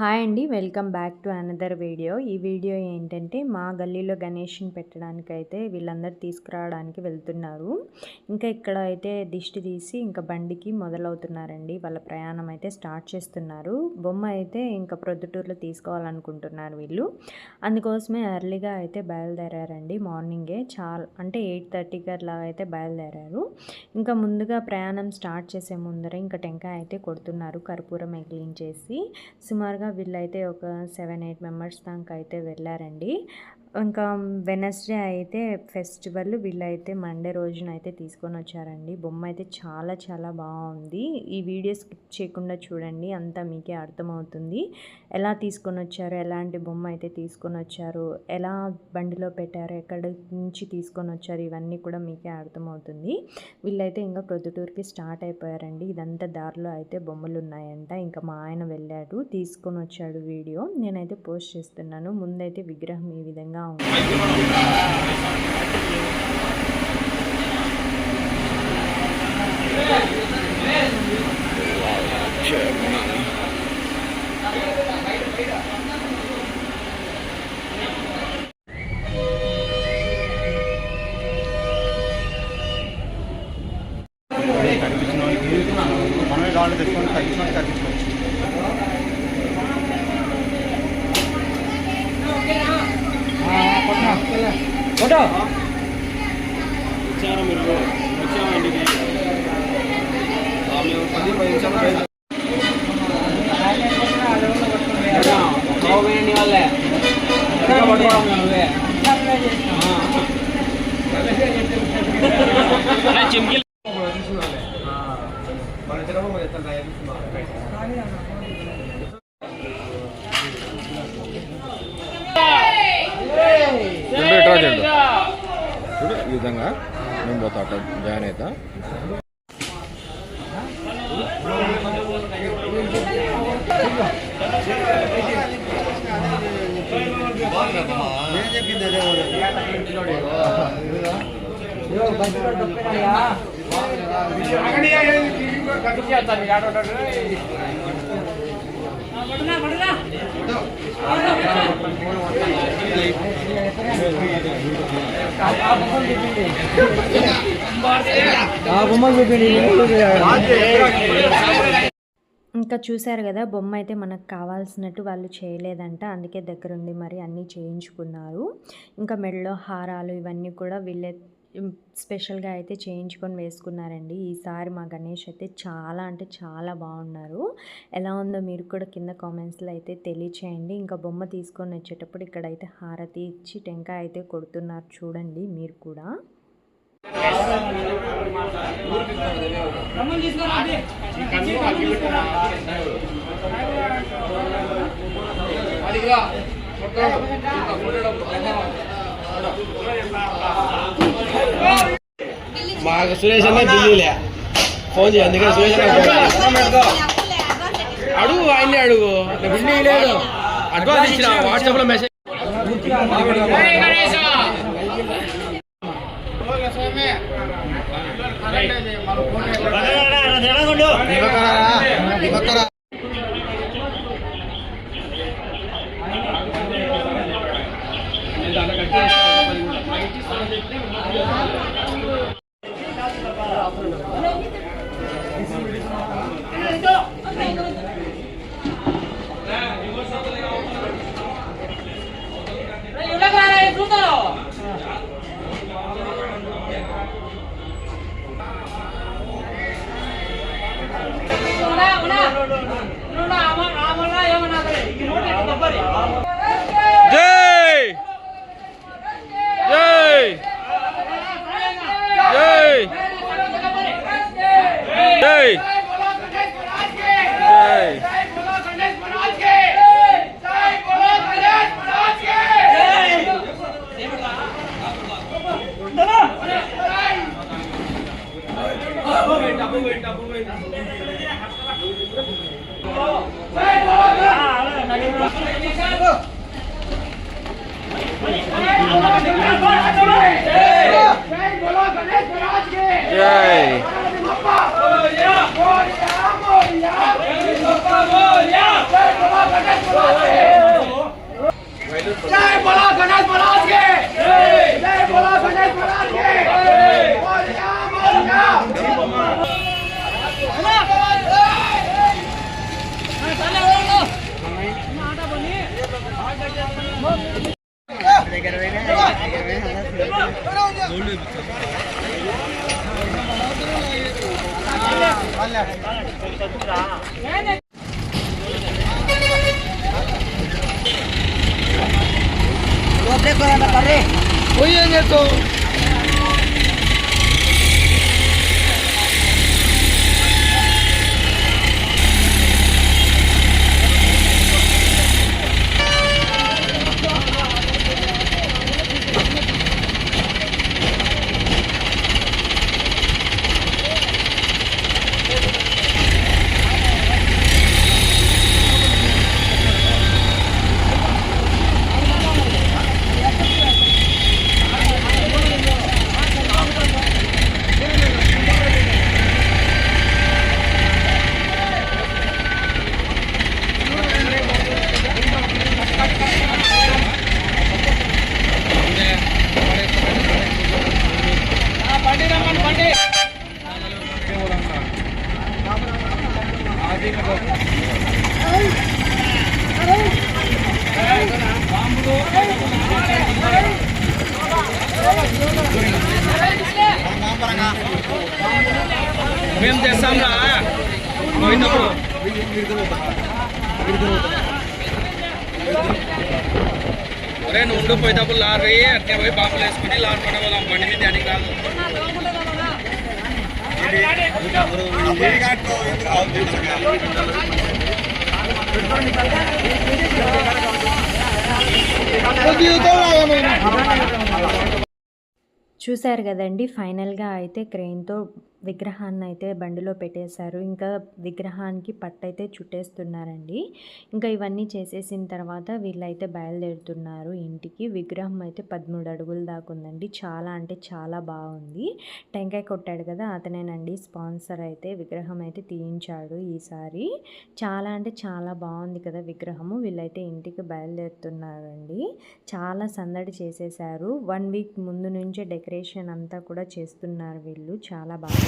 Hi అండి welcome back to another video. ఈ video ఏంటంటే మా గల్లీలో గణేష్ని పెట్టడానికి అయితే వీళ్ళందరూ తీసుకురావడానికి వెళ్తున్నారు. ఇంకా ఇక్కడ అయితే దిష్టి తీసి ఇంకా బండికి మొదలవుతున్నారండి. వాళ్ళ ప్రయాణం అయితే స్టార్ట్ చేస్తున్నారు. బొమ్మ అయితే ఇంకా ప్రొద్దుటూరులో తీసుకోవాలనుకుంటున్నారు వీళ్ళు. అందుకోసమే ఎర్లీగా అయితే బయలుదేరారండి మార్నింగే. చాలా అంటే ఎయిట్ థర్టీకి అట్లా అయితే బయలుదేరారు. ఇంకా ముందుగా ప్రయాణం స్టార్ట్ చేసే ముందర ఇంకా టెంకాయ అయితే కొడుతున్నారు కర్పూరం ఎగిలించేసి సుమారుగా వీళ్ళైతే ఒక సెవెన్ ఎయిట్ మెంబర్స్ దాకా అయితే వెళ్ళారండి. ఇంకా వెనస్డే అయితే ఫెస్టివల్ వీళ్ళైతే మండే రోజున అయితే తీసుకొని వచ్చారండి. బొమ్మ అయితే చాలా చాలా బాగుంది. ఈ వీడియో స్కిప్ చేయకుండా చూడండి అంతా మీకే అర్థమవుతుంది. ఎలా తీసుకొని వచ్చారు? ఎలాంటి బొమ్మ అయితే తీసుకొని వచ్చారు? ఎలా బండిలో పెట్టారు? ఎక్కడి నుంచి తీసుకొని వచ్చారు? ఇవన్నీ కూడా మీకే అర్థమవుతుంది. వీళ్ళైతే ఇంకా ప్రొద్దుటూరుకి స్టార్ట్ అయిపోయారండి. ఇదంతా దారిలో అయితే బొమ్మలు ఉన్నాయంట. ఇంకా మా ఆయన వెళ్ళాడు తీసుకొని వచ్చాడు వీడియో. నేనైతే పోస్ట్ చేస్తున్నాను. ముందైతే విగ్రహం ఈ విధంగా ఉంది కనిపించిన చూడు ఈ విధంగా మేము పోతా అట్లా జాయిన్ అవుతా నేను చెప్పింది అదే ఇంకా చూశారు కదా బొమ్మ అయితే మనకు కావాల్సినట్టు వాళ్ళు చేయలేదంట. అందుకే దగ్గరుండి మరి అన్నీ చేయించుకున్నారు. ఇంకా మెడలో హారాలు ఇవన్నీ కూడా వీళ్ళే స్పెషల్గా అయితే చేయించుకొని వేసుకున్నారండి. ఈసారి మా గణేష్ అయితే చాలా అంటే చాలా బాగున్నారు. ఎలా ఉందో మీరు కూడా కింద కామెంట్స్లో అయితే తెలియచేయండి. ఇంకా బొమ్మ తీసుకొని వచ్చేటప్పుడు ఇక్కడైతే హారతి ఇచ్చి టెంకాయ అయితే కొడుతున్నారు చూడండి మీరు కూడా. మాకు సురేష్ అన్న ఢిల్లీలే. ఫోన్ చేయి అందుకని సురేష్ అడుగు ఆయన్ని అడుగు. ఢిల్లీ లేదు. అడ్వాన్స్ ఇచ్చిన వాట్సాప్లో మెసేజ్ అలా కట్ জয় জয় জয় জয় জয় Double win, double win. જય. Moria! Moria! Moria! పోయి ఏం చేస్తావు మేము ఒరే నుండు ఉండు పోయేటప్పుడు లారీ అట్నే పోయి బాంబులు వేసుకుని లారీ పడ పోదాం. బండి మీద అని కాదు. చూశారు కదండి ఫైనల్గా అయితే క్రెయిన్తో విగ్రహాన్ని అయితే బండిలో పెట్టేశారు. ఇంకా విగ్రహానికి పట్టయితే చుట్టేస్తున్నారండి. ఇంకా ఇవన్నీ చేసేసిన తర్వాత వీళ్ళైతే బయలుదేరుతున్నారు ఇంటికి. విగ్రహం అయితే పదమూడు అడుగుల దాకా ఉందండి. చాలా అంటే చాలా బాగుంది. టెంకాయ కొట్టాడు కదా అతనేనండి స్పాన్సర్ అయితే విగ్రహం అయితే తీయించాడు ఈసారి. చాలా అంటే చాలా బాగుంది కదా విగ్రహము. వీళ్ళైతే ఇంటికి బయలుదేరుతున్నారండి. చాలా సందడి చేసేసారు వన్ వీక్ ముందు నుంచే డెకరేషన్ అంతా కూడా చేస్తున్నారు వీళ్ళు. చాలా బాగా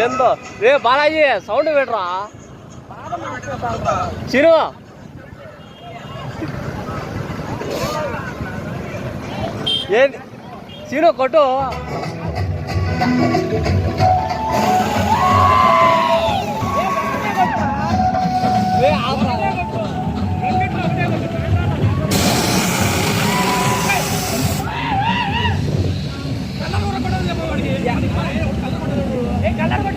ఏందో? రే బాలాజీ సౌండ్ పెట్టరా చిరు. ఏంది చిరు కొట్టు. రే ఆపరా.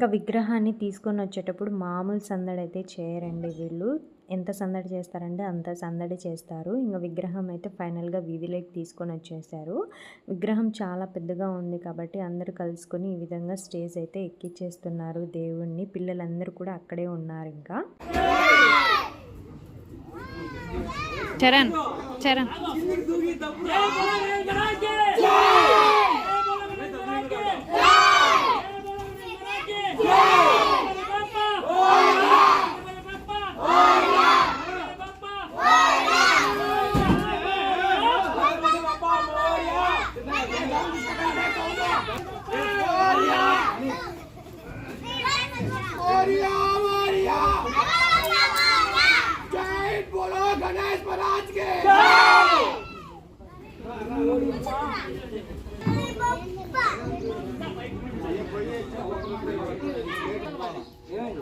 ఇంకా విగ్రహాన్ని తీసుకొని వచ్చేటప్పుడు మామూలు సందడి అయితే చేయరండి వీళ్ళు ఎంత సందడి చేస్తారంటే అంత సందడి చేస్తారు ఇంకా విగ్రహం అయితే ఫైనల్గా వీధిలోకి తీసుకొని వచ్చేసారు విగ్రహం చాలా పెద్దగా ఉంది కాబట్టి అందరూ కలుసుకొని ఈ విధంగా స్టేజ్ అయితే ఎక్కిచ్చేస్తున్నారు దేవుణ్ణి పిల్లలందరూ కూడా అక్కడే ఉన్నారు ఇంకా చరణ్ చరణ్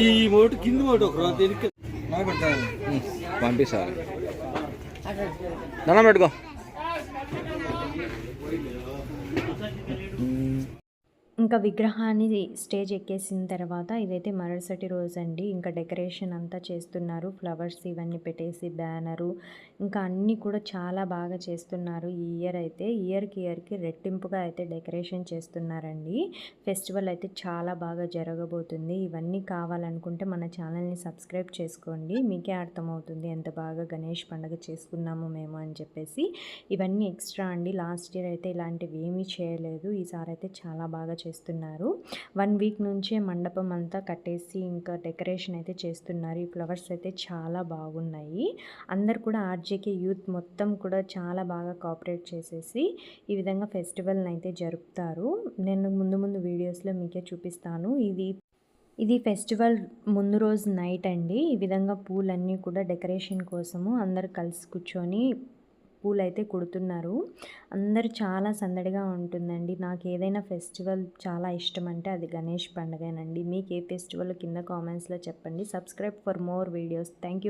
ఈ మోటు కింది మోటు ఒక రోజు పంపిస్తారు దండం పెట్టుకో. ఇంకా విగ్రహాన్ని స్టేజ్ ఎక్కేసిన తర్వాత ఇదైతే మరుసటి రోజు అండి ఇంకా డెకరేషన్ అంతా చేస్తున్నారు. ఫ్లవర్స్ ఇవన్నీ పెట్టేసి బ్యానరు ఇంకా అన్నీ కూడా చాలా బాగా చేస్తున్నారు. ఈ ఇయర్ అయితే ఇయర్కి ఇయర్కి రెట్టింపుగా అయితే డెకరేషన్ చేస్తున్నారండి. ఫెస్టివల్ అయితే చాలా బాగా జరగబోతుంది. ఇవన్నీ కావాలనుకుంటే మన ఛానల్ని సబ్స్క్రైబ్ చేసుకోండి. మీకే అర్థమవుతుంది ఎంత బాగా గణేష్ పండుగ చేసుకున్నాము మేము అని చెప్పేసి. ఇవన్నీ ఎక్స్ట్రా అండి. లాస్ట్ ఇయర్ అయితే ఇలాంటివి ఏమీ చేయలేదు. ఈసారి అయితే చాలా బాగా చేస్తున్నారు. వన్ వీక్ నుంచే మండపం అంతా కట్టేసి ఇంకా డెకరేషన్ అయితే చేస్తున్నారు. ఈ ఫ్లవర్స్ అయితే చాలా బాగున్నాయి. అందరు కూడా ఆర్జేకే యూత్ మొత్తం కూడా చాలా బాగా కోఆపరేట్ చేసేసి ఈ విధంగా ఫెస్టివల్ని అయితే జరుపుతారు. నేను ముందు ముందు వీడియోస్లో మీకే చూపిస్తాను. ఇది ఇది ఫెస్టివల్ ముందు రోజు నైట్ అండి. ఈ విధంగా పూలన్నీ కూడా డెకరేషన్ కోసము అందరు కలిసి కూర్చొని పూలు అయితే కుడుతున్నారు. అందరు చాలా సందడిగా ఉంటుందండి. నాకు ఏదైనా ఫెస్టివల్ చాలా ఇష్టం అంటే అది గణేష్ పండుగనండి. మీకు ఏ ఫెస్టివల్ కింద కామెంట్స్లో చెప్పండి. Subscribe for more videos. Thank you